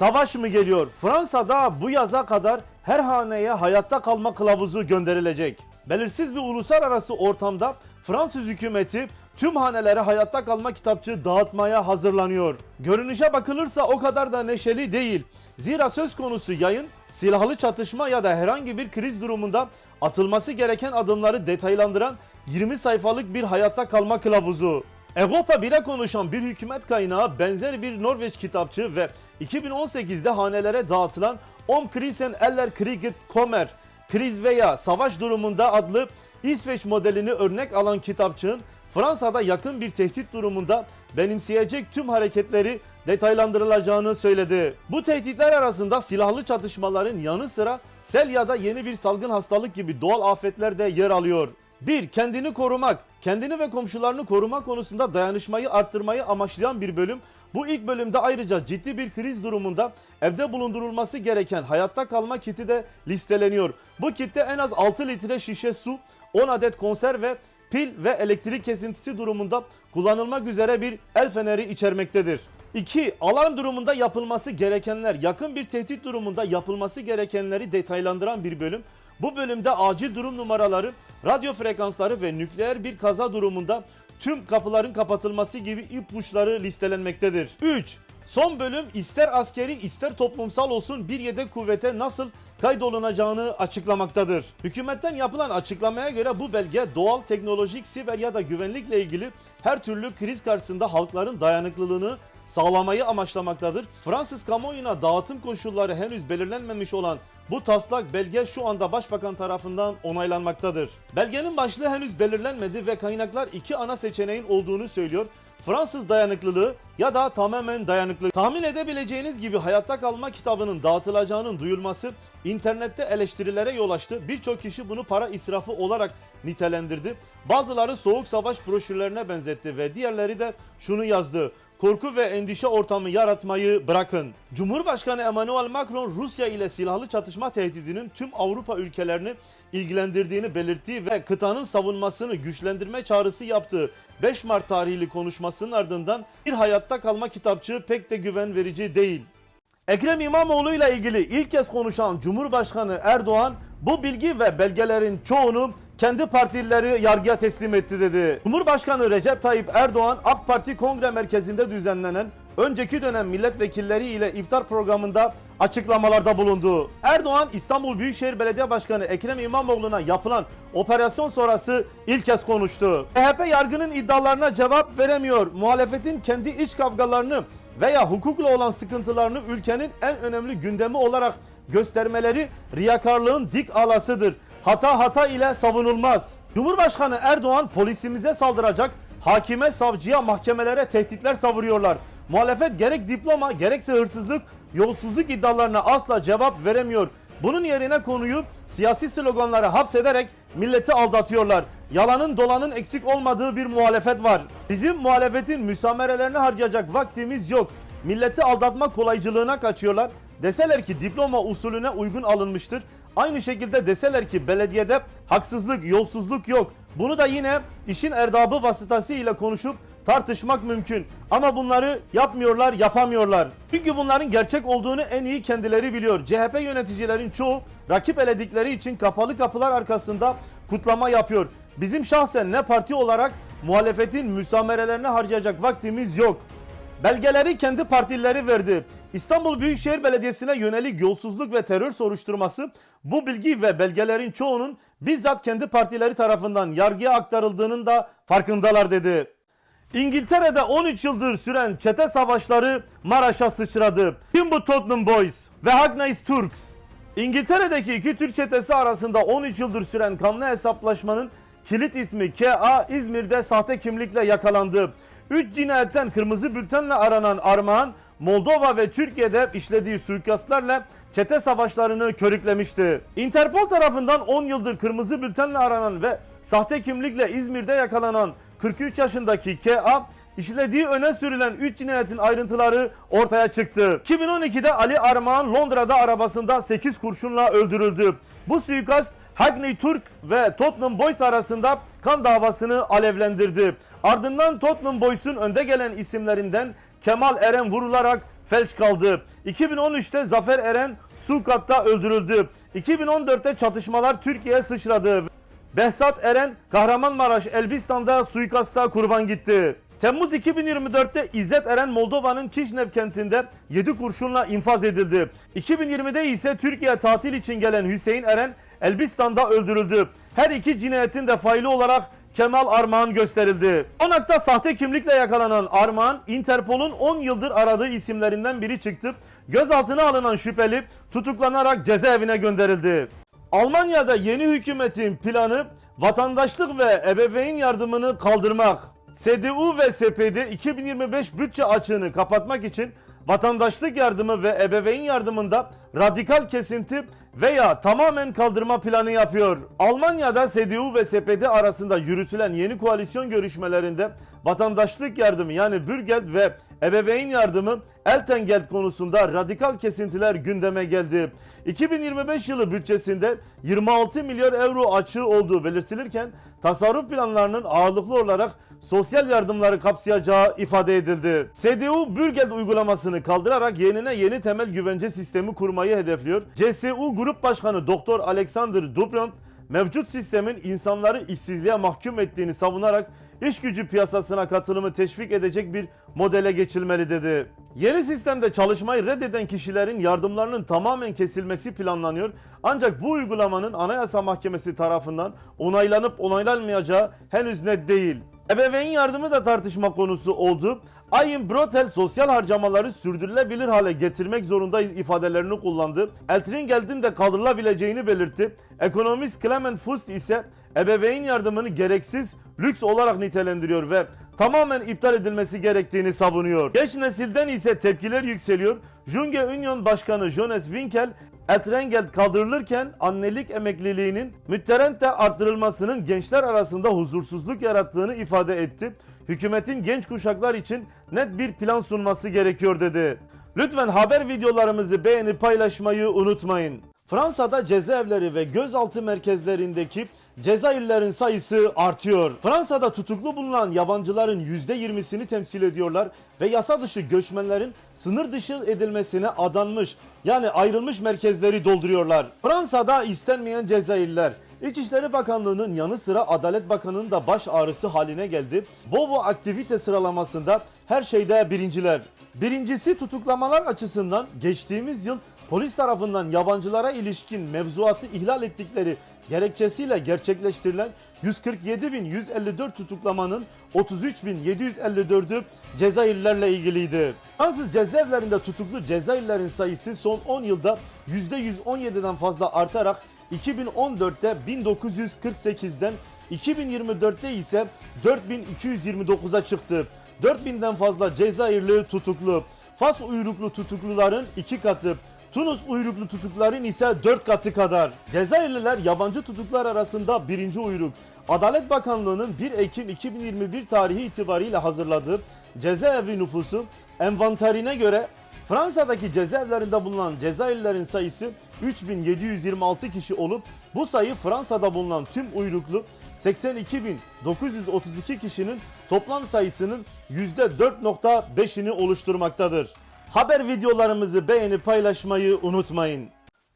Savaş mı geliyor? Fransa'da bu yaza kadar her haneye hayatta kalma kılavuzu gönderilecek. Belirsiz bir uluslararası ortamda Fransız hükümeti tüm hanelere hayatta kalma kitapçığı dağıtmaya hazırlanıyor. Görünüşe bakılırsa o kadar da neşeli değil. Zira söz konusu yayın silahlı çatışma ya da herhangi bir kriz durumunda atılması gereken adımları detaylandıran 20 sayfalık bir hayatta kalma kılavuzu. Avrupa 1'e konuşan bir hükümet kaynağı benzer bir Norveç kitapçığı ve 2018'de hanelere dağıtılan Om Krisen eller kriget kommer kriz veya savaş durumunda adlı İsveç modelini örnek alan kitapçığın Fransa'da yakın bir tehdit durumunda benimseyecek tüm hareketleri detaylandırılacağını söyledi. Bu tehditler arasında silahlı çatışmaların yanı sıra sel ya da yeni bir salgın hastalık gibi doğal afetler de yer alıyor. 1. Kendini korumak. Kendini ve komşularını koruma konusunda dayanışmayı arttırmayı amaçlayan bir bölüm. Bu ilk bölümde ayrıca ciddi bir kriz durumunda evde bulundurulması gereken hayatta kalma kiti de listeleniyor. Bu kitte en az 6 litre şişe su, 10 adet konserve, pil ve elektrik kesintisi durumunda kullanılmak üzere bir el feneri içermektedir. 2. Alarm durumunda yapılması gerekenler, yakın bir tehdit durumunda yapılması gerekenleri detaylandıran bir bölüm. Bu bölümde acil durum numaraları, radyo frekansları ve nükleer bir kaza durumunda tüm kapıların kapatılması gibi ipuçları listelenmektedir. 3. Son bölüm ister askeri ister toplumsal olsun bir yedek kuvvete nasıl kaydolunacağını açıklamaktadır. Hükümetten yapılan açıklamaya göre bu belge doğal, teknolojik, siber ya da güvenlikle ilgili her türlü kriz karşısında halkların dayanıklılığını sağlamayı amaçlamaktadır. Fransız kamuoyuna dağıtım koşulları henüz belirlenmemiş olan bu taslak belge şu anda başbakan tarafından onaylanmaktadır. Belgenin başlığı henüz belirlenmedi ve kaynaklar iki ana seçeneğin olduğunu söylüyor. Fransız dayanıklılığı ya da tamamen dayanıklı. Tahmin edebileceğiniz gibi hayatta kalma kitabının dağıtılacağının duyulması internette eleştirilere yol açtı. Birçok kişi bunu para israfı olarak nitelendirdi. Bazıları soğuk savaş broşürlerine benzetti ve diğerleri de şunu yazdı korku ve endişe ortamı yaratmayı bırakın. Cumhurbaşkanı Emmanuel Macron Rusya ile silahlı çatışma tehdidinin tüm Avrupa ülkelerini ilgilendirdiğini belirttiği ve kıtanın savunmasını güçlendirme çağrısı yaptığı 5 Mart tarihli konuşmasının ardından bir hayatta kalma kitapçığı pek de güven verici değil. Ekrem İmamoğlu ile ilgili ilk kez konuşan Cumhurbaşkanı Erdoğan bu bilgi ve belgelerin çoğunu kendi partileri yargıya teslim etti dedi. Cumhurbaşkanı Recep Tayyip Erdoğan AK Parti Kongre Merkezi'nde düzenlenen önceki dönem milletvekilleri ile iftar programında açıklamalarda bulundu. Erdoğan İstanbul Büyükşehir Belediye Başkanı Ekrem İmamoğlu'na yapılan operasyon sonrası ilk kez konuştu. CHP yargının iddialarına cevap veremiyor. Muhalefetin kendi iç kavgalarını veya hukukla olan sıkıntılarını ülkenin en önemli gündemi olarak göstermeleri riyakarlığın dik alasıdır. Hata hata ile savunulmaz. Cumhurbaşkanı Erdoğan polisimize saldıracak, hakime, savcıya, mahkemelere tehditler savuruyorlar. Muhalefet gerek diploma gerekse hırsızlık, yolsuzluk iddialarına asla cevap veremiyor. Bunun yerine konuyu siyasi sloganlara hapsederek milleti aldatıyorlar. Yalanın dolanın eksik olmadığı bir muhalefet var. Bizim muhalefetin müsamerelerini harcayacak vaktimiz yok. Milleti aldatma kolaycılığına kaçıyorlar. Deseler ki diploma usulüne uygun alınmıştır. Aynı şekilde deseler ki belediyede haksızlık, yolsuzluk yok. Bunu da yine işin erdabı vasıtasıyla konuşup tartışmak mümkün. Ama bunları yapmıyorlar, yapamıyorlar. Çünkü bunların gerçek olduğunu en iyi kendileri biliyor. CHP yöneticilerin çoğu rakip eledikleri için kapalı kapılar arkasında kutlama yapıyor. Bizim şahsen ne parti olarak muhalefetin müsamerelerine harcayacak vaktimiz yok. Belgeleri kendi partileri verdi. İstanbul Büyükşehir Belediyesi'ne yönelik yolsuzluk ve terör soruşturması bu bilgi ve belgelerin çoğunun bizzat kendi partileri tarafından yargıya aktarıldığının da farkındalar dedi. İngiltere'de 13 yıldır süren çete savaşları Maraş'a sıçradı. Kim bu Tottenham Boys ve Hackney's Turks? İngiltere'deki iki Türk çetesi arasında 13 yıldır süren kanlı hesaplaşmanın kilit ismi K.A. İzmir'de sahte kimlikle yakalandı. 3 cinayetten kırmızı bültenle aranan Armağan, Moldova ve Türkiye'de işlediği suikastlarla çete savaşlarını körüklemişti. Interpol tarafından 10 yıldır kırmızı bültenle aranan ve sahte kimlikle İzmir'de yakalanan 43 yaşındaki K.A. işlediği öne sürülen 3 cinayetin ayrıntıları ortaya çıktı. 2012'de Ali Armağan Londra'da arabasında 8 kurşunla öldürüldü. Bu suikast Hackney Turk ve Tottenham Boys arasında kan davasını alevlendirdi. Ardından Tottenham Boys'un önde gelen isimlerinden Kemal Eren vurularak felç kaldı. 2013'te Zafer Eren Sukat'ta öldürüldü. 2014'te çatışmalar Türkiye'ye sıçradı. Behzat Eren Kahramanmaraş Elbistan'da suikasta kurban gitti. Temmuz 2024'te İzzet Eren Moldova'nın Kişnev kentinde 7 kurşunla infaz edildi. 2020'de ise Türkiye tatil için gelen Hüseyin Eren Elbistan'da öldürüldü. Her iki cinayetin de faili olarak Kemal Armağan gösterildi. Konakta sahte kimlikle yakalanan Armağan, Interpol'un 10 yıldır aradığı isimlerinden biri çıktı. Gözaltına alınan şüpheli tutuklanarak cezaevine gönderildi. Almanya'da yeni hükümetin planı vatandaşlık ve ebeveyn yardımını kaldırmak. CDU ve SPD 2025 bütçe açığını kapatmak için vatandaşlık yardımı ve ebeveyn yardımında radikal kesinti veya tamamen kaldırma planı yapıyor. Almanya'da CDU ve SPD arasında yürütülen yeni koalisyon görüşmelerinde vatandaşlık yardımı yani Bürgeld ve ebeveyn yardımı Eltengeld konusunda radikal kesintiler gündeme geldi. 2025 yılı bütçesinde 26 milyar euro açığı olduğu belirtilirken tasarruf planlarının ağırlıklı olarak sosyal yardımları kapsayacağı ifade edildi. CDU Bürgeld uygulamasını kaldırarak yenine yeni temel güvence sistemi kurmayı hedefliyor. CSU Grup Başkanı Doktor Alexander Dupont mevcut sistemin insanları işsizliğe mahkum ettiğini savunarak iş gücü piyasasına katılımı teşvik edecek bir modele geçilmeli dedi. Yeni sistemde çalışmayı reddeden kişilerin yardımlarının tamamen kesilmesi planlanıyor. Ancak bu uygulamanın Anayasa Mahkemesi tarafından onaylanıp onaylanmayacağı henüz net değil. Ebeveyn yardımı da tartışma konusu oldu. Ayın Brotel sosyal harcamaları sürdürülebilir hale getirmek zorundayız ifadelerini kullandı. Eltringeld'in de kaldırılabileceğini belirtti. Ekonomist Clement Fust ise ebeveyn yardımını gereksiz lüks olarak nitelendiriyor ve tamamen iptal edilmesi gerektiğini savunuyor. Genç nesilden ise tepkiler yükseliyor. Junge Union Başkanı Jonas Winkel Eltrengeld kaldırılırken annelik emekliliğinin mütterente arttırılmasının gençler arasında huzursuzluk yarattığını ifade etti. Hükümetin genç kuşaklar için net bir plan sunması gerekiyor dedi. Lütfen haber videolarımızı beğenip paylaşmayı unutmayın. Fransa'da cezaevleri ve gözaltı merkezlerindeki Cezayirlilerin sayısı artıyor. Fransa'da tutuklu bulunan yabancıların %20'sini temsil ediyorlar ve yasa dışı göçmenlerin sınır dışı edilmesine adanmış yani ayrılmış merkezleri dolduruyorlar. Fransa'da istenmeyen Cezayirliler İçişleri Bakanlığı'nın yanı sıra Adalet Bakanı'nın da baş ağrısı haline geldi. Bovo aktivite sıralamasında her şeyde birinciler. Birincisi tutuklamalar açısından geçtiğimiz yıl polis tarafından yabancılara ilişkin mevzuatı ihlal ettikleri gerekçesiyle gerçekleştirilen 147.154 tutuklamanın 33.754'ü Cezayirlilerle ilgiliydi. Fransız cezaevlerinde tutuklu Cezayirlilerin sayısı son 10 yılda %117'den fazla artarak 2014'te 1948'den 2024'te ise 4229'a çıktı. 4000'den fazla Cezayirli tutuklu. Fas uyruklu tutukluların iki katı. Tunus uyruklu tutukların ise 4 katı kadar. Cezayirliler yabancı tutuklar arasında birinci uyruk. Adalet Bakanlığı'nın 1 Ekim 2021 tarihi itibariyle hazırladığı cezaevi nüfusu envanterine göre Fransa'daki cezaevlerinde bulunan Cezayirlilerin sayısı 3726 kişi olup bu sayı Fransa'da bulunan tüm uyruklu 82.932 kişinin toplam sayısının %4.5'ini oluşturmaktadır. Haber videolarımızı beğenip paylaşmayı unutmayın.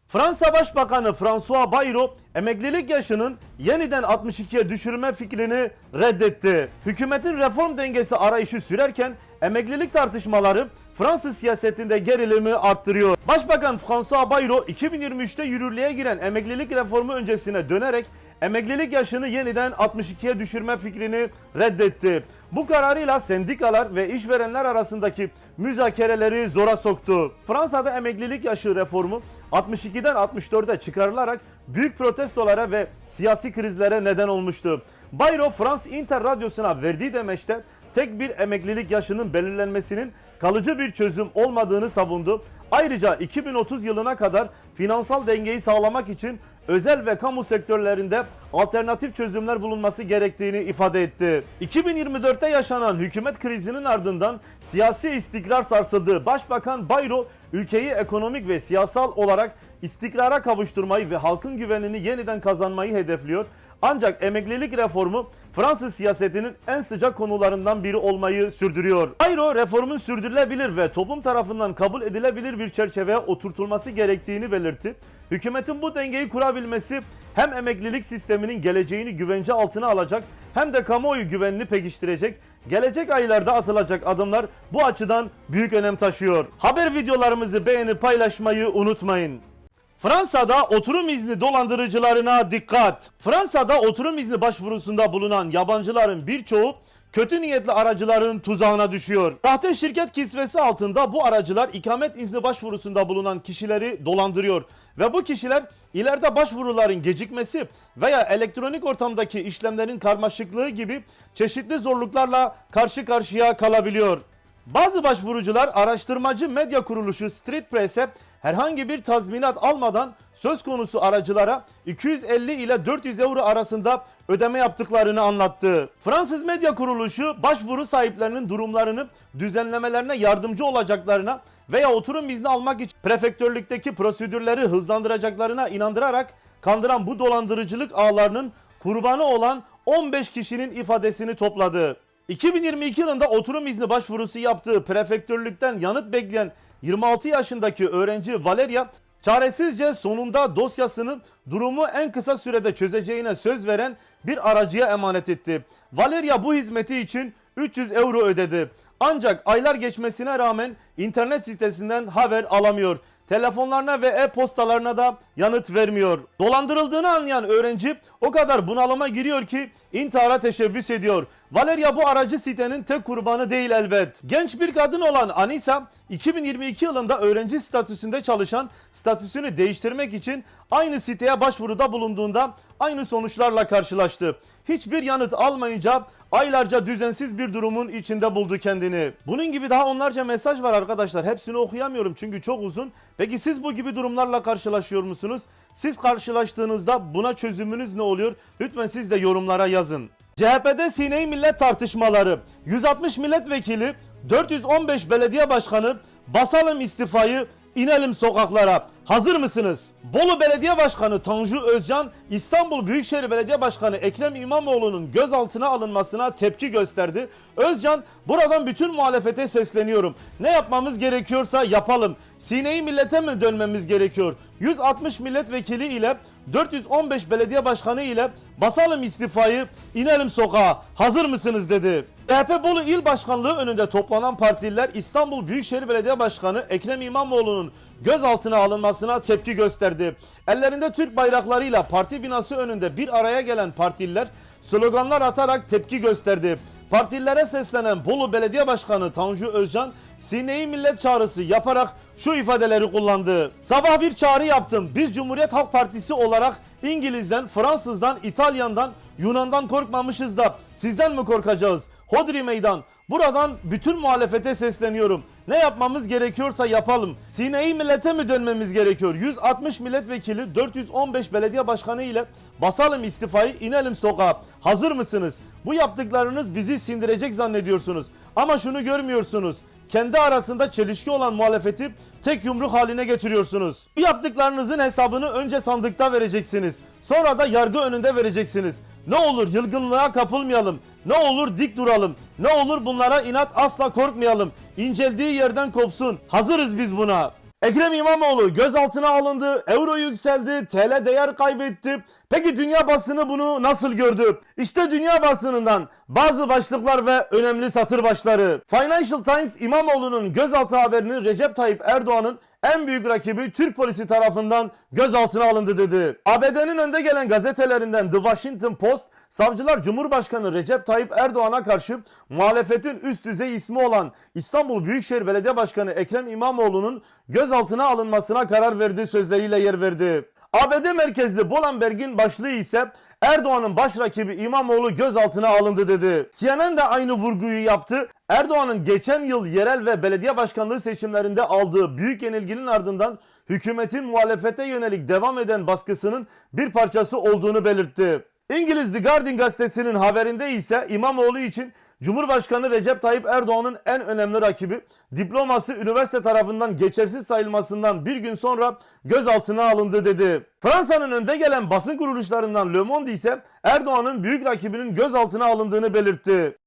Fransa Başbakanı François Bayrou emeklilik yaşının yeniden 62'ye düşürme fikrini reddetti. Hükümetin reform dengesi arayışı sürerken emeklilik tartışmaları Fransız siyasetinde gerilimi arttırıyor. Başbakan François Bayrou 2023'te yürürlüğe giren emeklilik reformu öncesine dönerek emeklilik yaşını yeniden 62'ye düşürme fikrini reddetti. Bu kararıyla sendikalar ve işverenler arasındaki müzakereleri zora soktu. Fransa'da emeklilik yaşı reformu 62'den 64'e çıkarılarak büyük protestolara ve siyasi krizlere neden olmuştu. Bayro France Inter radyosuna verdiği demeçte tek bir emeklilik yaşının belirlenmesinin kalıcı bir çözüm olmadığını savundu. Ayrıca 2030 yılına kadar finansal dengeyi sağlamak için özel ve kamu sektörlerinde alternatif çözümler bulunması gerektiğini ifade etti. 2024'te yaşanan hükümet krizinin ardından siyasi istikrar sarsıldı. Başbakan Bayro ülkeyi ekonomik ve siyasal olarak istikrara kavuşturmayı ve halkın güvenini yeniden kazanmayı hedefliyor. Ancak emeklilik reformu Fransız siyasetinin en sıcak konularından biri olmayı sürdürüyor. Ayrı reformun sürdürülebilir ve toplum tarafından kabul edilebilir bir çerçeveye oturtulması gerektiğini belirtti. Hükümetin bu dengeyi kurabilmesi hem emeklilik sisteminin geleceğini güvence altına alacak hem de kamuoyu güvenini pekiştirecek. Gelecek aylarda atılacak adımlar bu açıdan büyük önem taşıyor. Haber videolarımızı beğenip paylaşmayı unutmayın. Fransa'da oturum izni dolandırıcılarına dikkat. Fransa'da oturum izni başvurusunda bulunan yabancıların birçoğu kötü niyetli aracıların tuzağına düşüyor. Sahte şirket kisvesi altında bu aracılar ikamet izni başvurusunda bulunan kişileri dolandırıyor ve bu kişiler ileride başvuruların gecikmesi veya elektronik ortamdaki işlemlerin karmaşıklığı gibi çeşitli zorluklarla karşı karşıya kalabiliyor. Bazı başvurucular araştırmacı medya kuruluşu Street Press'e herhangi bir tazminat almadan söz konusu aracılara 250 ile 400 euro arasında ödeme yaptıklarını anlattı. Fransız medya kuruluşu başvuru sahiplerinin durumlarını düzenlemelerine yardımcı olacaklarına veya oturum izni almak için prefektörlükteki prosedürleri hızlandıracaklarına inandırarak kandıran bu dolandırıcılık ağlarının kurbanı olan 15 kişinin ifadesini topladı. 2022 yılında oturum izni başvurusu yaptığı prefektörlükten yanıt bekleyen 26 yaşındaki öğrenci Valeria çaresizce sonunda dosyasının durumu en kısa sürede çözeceğine söz veren bir aracıya emanet etti. Valeria bu hizmeti için 300 euro ödedi. Ancak aylar geçmesine rağmen internet sitesinden haber alamıyor. Telefonlarına ve e-postalarına da yanıt vermiyor. Dolandırıldığını anlayan öğrenci o kadar bunalıma giriyor ki intihara teşebbüs ediyor. Valeria bu aracı sitenin tek kurbanı değil elbet. Genç bir kadın olan Anisa 2022 yılında öğrenci statüsünde çalışan statüsünü değiştirmek için aynı siteye başvuruda bulunduğunda aynı sonuçlarla karşılaştı. Hiçbir yanıt almayınca aylarca düzensiz bir durumun içinde buldu kendini. Bunun gibi daha onlarca mesaj var arkadaşlar. Hepsini okuyamıyorum çünkü çok uzun. Peki siz bu gibi durumlarla karşılaşıyor musunuz? Siz karşılaştığınızda buna çözümünüz ne oluyor? Lütfen siz de yorumlara yazın. CHP'de Sineyi Millet tartışmaları. 160 milletvekili, 415 belediye başkanı basalım istifayı, inelim sokaklara. Hazır mısınız? Bolu Belediye Başkanı Tanju Özcan, İstanbul Büyükşehir Belediye Başkanı Ekrem İmamoğlu'nun gözaltına alınmasına tepki gösterdi. Özcan, buradan bütün muhalefete sesleniyorum. Ne yapmamız gerekiyorsa yapalım. Sineyi millete mi dönmemiz gerekiyor? 160 milletvekili ile 415 belediye başkanı ile basalım istifayı, inelim sokağa. Hazır mısınız dedi. CHP Bolu İl Başkanlığı önünde toplanan partililer İstanbul Büyükşehir Belediye Başkanı Ekrem İmamoğlu'nun gözaltına alınmasına tepki gösterdi. Ellerinde Türk bayraklarıyla parti binası önünde bir araya gelen partililer sloganlar atarak tepki gösterdi. Partililere seslenen Bolu Belediye Başkanı Tanju Özcan sineyi millet çağrısı yaparak şu ifadeleri kullandı. Sabah bir çağrı yaptım. Biz Cumhuriyet Halk Partisi olarak İngiliz'den, Fransız'dan, İtalyan'dan, Yunan'dan korkmamışız da sizden mi korkacağız? Hodri meydan. Buradan bütün muhalefete sesleniyorum. Ne yapmamız gerekiyorsa yapalım. Sineyi millete mi dönmemiz gerekiyor? 160 milletvekili, 415 belediye başkanı ile basalım istifayı, inelim sokağa. Hazır mısınız? Bu yaptıklarınız bizi sindirecek zannediyorsunuz. Ama şunu görmüyorsunuz. Kendi arasında çelişki olan muhalefeti tek yumruk haline getiriyorsunuz. Bu yaptıklarınızın hesabını önce sandıkta vereceksiniz. Sonra da yargı önünde vereceksiniz. Ne olur yılgınlığa kapılmayalım. Ne olur dik duralım. Ne olur bunlara inat asla korkmayalım. İnceldiği yerden kopsun. Hazırız biz buna. Ekrem İmamoğlu gözaltına alındı, euro yükseldi, TL değer kaybetti. Peki dünya basını bunu nasıl gördü? İşte dünya basınından bazı başlıklar ve önemli satır başları. Financial Times İmamoğlu'nun gözaltı haberini Recep Tayyip Erdoğan'ın en büyük rakibi Türk polisi tarafından gözaltına alındı dedi. ABD'nin önde gelen gazetelerinden The Washington Post, savcılar Cumhurbaşkanı Recep Tayyip Erdoğan'a karşı muhalefetin üst düzey ismi olan İstanbul Büyükşehir Belediye Başkanı Ekrem İmamoğlu'nun gözaltına alınmasına karar verdiği sözleriyle yer verdi. ABD merkezli Bolenberg'in başlığı ise Erdoğan'ın baş rakibi İmamoğlu gözaltına alındı dedi. CNN de aynı vurguyu yaptı. Erdoğan'ın geçen yıl yerel ve belediye başkanlığı seçimlerinde aldığı büyük yenilginin ardından hükümetin muhalefete yönelik devam eden baskısının bir parçası olduğunu belirtti. İngiliz The Guardian gazetesinin haberinde ise İmamoğlu için Cumhurbaşkanı Recep Tayyip Erdoğan'ın en önemli rakibi diploması üniversite tarafından geçersiz sayılmasından bir gün sonra gözaltına alındı dedi. Fransa'nın önde gelen basın kuruluşlarından Le Monde ise Erdoğan'ın büyük rakibinin gözaltına alındığını belirtti.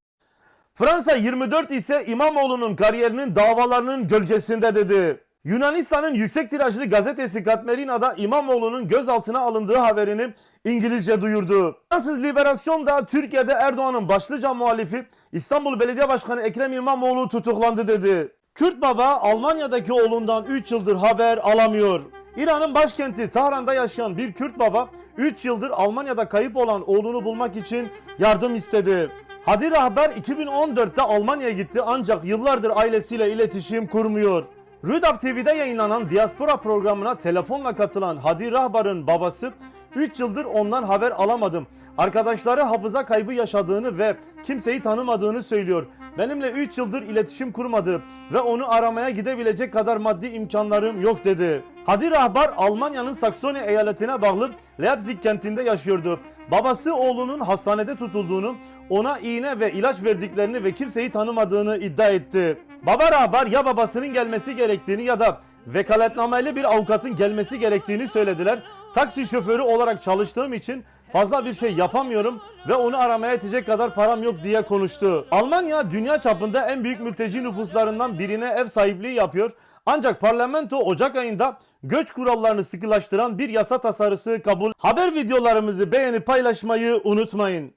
Fransa 24 ise İmamoğlu'nun kariyerinin davalarının gölgesinde dedi. Yunanistan'ın yüksek tirajlı gazetesi Katmerina'da İmamoğlu'nun gözaltına alındığı haberini İngilizce duyurdu. Fransız Liberasyon da Türkiye'de Erdoğan'ın başlıca muhalifi İstanbul Belediye Başkanı Ekrem İmamoğlu tutuklandı dedi. Kürt baba Almanya'daki oğlundan 3 yıldır haber alamıyor. İran'ın başkenti Tahran'da yaşayan bir Kürt baba 3 yıldır Almanya'da kayıp olan oğlunu bulmak için yardım istedi. Hadi Rahber 2014'te Almanya'ya gitti ancak yıllardır ailesiyle iletişim kurmuyor. Rüdav TV'de yayınlanan Diaspora programına telefonla katılan Hadi Rahbar'ın babası 3 yıldır ondan haber alamadım. Arkadaşları hafıza kaybı yaşadığını ve kimseyi tanımadığını söylüyor. Benimle 3 yıldır iletişim kurmadı ve onu aramaya gidebilecek kadar maddi imkanlarım yok dedi. Hadi Rahbar Almanya'nın Saksoni eyaletine bağlı Leipzig kentinde yaşıyordu. Babası oğlunun hastanede tutulduğunu, ona iğne ve ilaç verdiklerini ve kimseyi tanımadığını iddia etti. Baba Rahbar ya babasının gelmesi gerektiğini ya da vekaletnameli bir avukatın gelmesi gerektiğini söylediler. Taksi şoförü olarak çalıştığım için fazla bir şey yapamıyorum ve onu aramaya yetecek kadar param yok diye konuştu. Almanya dünya çapında en büyük mülteci nüfuslarından birine ev sahipliği yapıyor. Ancak parlamento Ocak ayında göç kurallarını sıkılaştıran bir yasa tasarısı kabul. Haber videolarımızı beğenip paylaşmayı unutmayın.